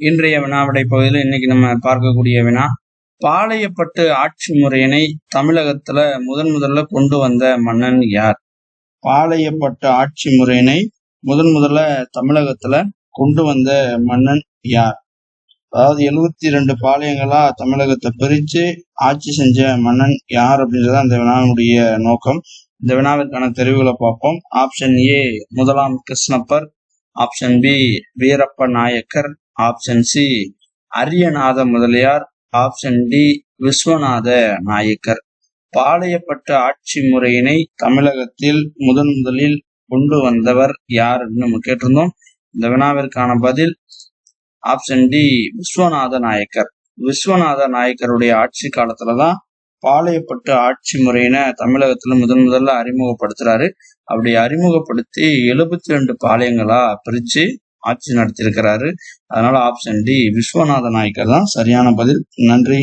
இன்றைய வினாவிடை பகுதியில் இன்னைக்கு நம்ம பார்க்கக்கூடிய வினா பாளையப்பட்டு ஆட்சி முறையினை தமிழகத்துல முதன் முதல்ல கொண்டு வந்த மன்னன் யார்? பாளையப்பட்டு ஆட்சி முறையினை முதன் முதல்ல தமிழகத்துல கொண்டு வந்த மன்னன் யார்? அதாவது எழுவத்தி ரெண்டு பாளையங்களா தமிழகத்தை பிரிச்சு ஆட்சி செஞ்ச மன்னன் யார் அப்படின்றத அந்த வினாவுடைய நோக்கம். இந்த வினாவிற்கான தெரிவுகளை பார்ப்போம். ஆப்ஷன் ஏ முதலாம் Krishnappar option B Veerappa Nayakkar option C Ariyanatha Mudaliar. Option D Viswanatha Nayakkar. பாளையப்பட்ட ஆட்சி முறையினை தமிழகத்தில் முதன் முதலில் கொண்டு வந்தவர் யார் அப்படின்னு நம்ம கேட்டிருந்தோம். இந்த வினாவிற்கான பதில் ஆப்ஷன் டி விஸ்வநாத நாயக்கர். விஸ்வநாத நாயக்கருடைய ஆட்சி காலத்துலதான் பாளையப்பட்டு ஆட்சி முறையினை தமிழகத்துல முதன் முதல்ல அறிமுகப்படுத்துறாரு. அப்படி அறிமுகப்படுத்தி எழுபத்தி ரெண்டு பாளையங்களா பிரிச்சு ஆட்சி நடத்தியிருக்கிறாரு. அதனால ஆப்ஷன் டி விஸ்வநாத நாயக்கர் தான் சரியான பதில். நன்றி.